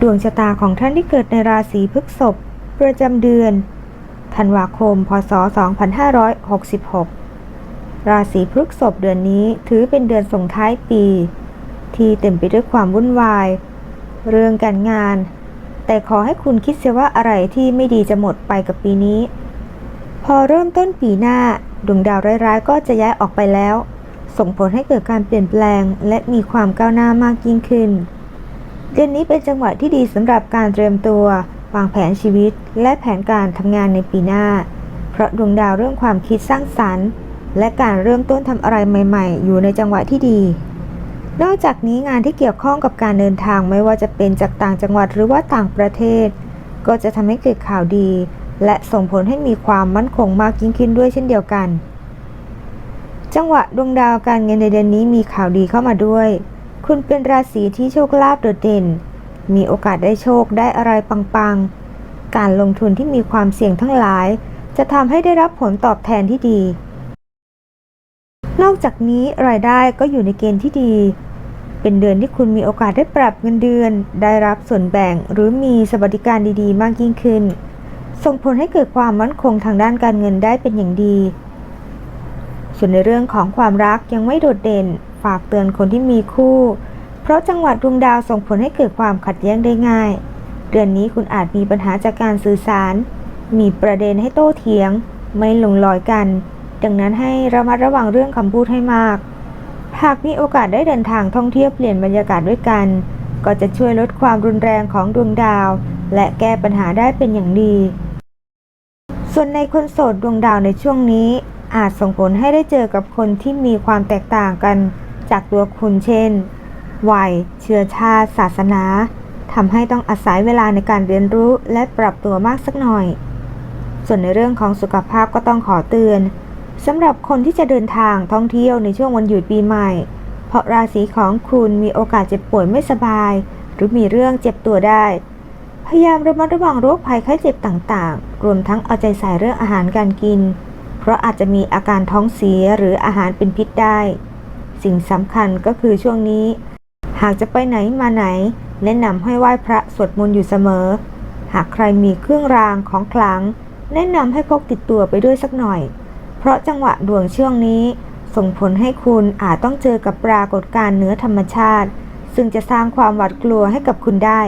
ดวงชะตาของท่านที่เกิดในราศีพฤษภประจำเดือนธันวาคม พศ 2566 ราศีพฤษภเดือนนี้ถือเป็นเดือนส่งท้ายปี ที่เต็มไปด้วยความวุ่นวาย เรื่องการงาน แต่ขอให้คุณคิดเสียว่าอะไรที่ไม่ดีจะหมดไปกับปีนี้ พอเริ่มต้นปีหน้าดวงดาวร้ายๆ ก็จะย้ายออกไปแล้ว ส่งผลให้เกิดการเปลี่ยนแปลง และมีความก้าวหน้ามากยิ่งขึ้น เดือนนี้เป็นจังหวะที่ดีสำหรับการเตรียมตัว วางแผนชีวิต และแผนการทำงานในปีหน้า เพราะดวงดาวเรื่องความคิดสร้างสรรค์ และการเริ่มต้นทำอะไรใหม่ ๆ อยู่ในจังหวะที่ดี นอกจากนี้งานที่เกี่ยวข้องกับการเดินทางไม่ว่าจะเป็นจากต่างจังหวัดหรือว่าต่างประเทศ ก็จะทำให้เกิดข่าวดี และส่งผลให้มีความมั่นคงมากยิ่งขึ้นด้วยเช่นเดียวกัน จังหวะดวงดาวการเงินในเดือนนี้มีข่าวดีเข้ามาด้วย คุณเป็นราศีที่โชคลาภโดดเด่น มีโอกาสได้โชคได้อะไรปังๆ การลงทุนที่มีความเสี่ยงทั้งหลาย จะทำให้ได้รับผลตอบแทนที่ดี นอกจากนี้รายได้ก็อยู่ในเกณฑ์ที่ดี เป็นเดือนที่คุณมีโอกาสได้ปรับเงินเดือน ได้รับส่วนแบ่งหรือมีสวัสดิการดีๆ มากยิ่งขึ้น ส่งผลให้เกิดความมั่นคงทางด้านการเงินได้เป็นอย่างดี ส่วนในเรื่องของความรักยังไม่โดดเด่น ฝากเตือนคนที่มีคู่ เพราะจังหวะดวงดาวส่งผลให้เกิดความขัดแย้งได้ง่าย เดือนนี้คุณอาจมีปัญหาจากการสื่อสาร มีประเด็นให้โต้เถียง ไม่ลงรอยกัน ดังนั้นให้ระมัดระวังเรื่องคำพูดให้มาก หากมีโอกาสได้เดินทางท่องเที่ยวเปลี่ยนบรรยากาศด้วยกัน ก็จะช่วยลดความรุนแรงของดวงดาว และแก้ปัญหาได้เป็นอย่างดี ส่วนในคนโสดดวงดาวในช่วงนี้อาจส่งผลให้ได้เจอกับคนที่มีความแตกต่างกัน จากตัวคุณเช่น วัย เชื้อชาติ ศาสนาทำให้ต้องอาศัยเวลาในการเรียนรู้และปรับตัวมากสักหน่อย ส่วนในเรื่องของสุขภาพก็ต้องขอเตือนสำหรับคนที่จะเดินทางท่องเที่ยวในช่วงวันหยุดปีใหม่ เพราะราศีของคุณมีโอกาสเจ็บป่วยไม่สบาย หรือมีเรื่องเจ็บตัวได้ พยายามระมัดระวังโรคภัยไข้เจ็บต่างๆ รวมทั้งเอาใจใส่เรื่องอาหารการกิน เพราะอาจจะมีอาการท้องเสียหรืออาหารเป็นพิษได้ สิ่งสำคัญก็คือช่วงนี้ หากจะไปไหนมาไหน แนะนำให้ไหว้พระสวดมนต์อยู่เสมอ หากใครมีเครื่องรางของขลัง แนะนำให้พกติดตัวไปด้วยสักหน่อย เพราะจังหวะดวงช่วงนี้ ส่งผลให้คุณอาจต้องเจอกับปรากฏการณ์เหนือธรรมชาติ ซึ่งจะสร้างความหวาดกลัวให้กับคุณได้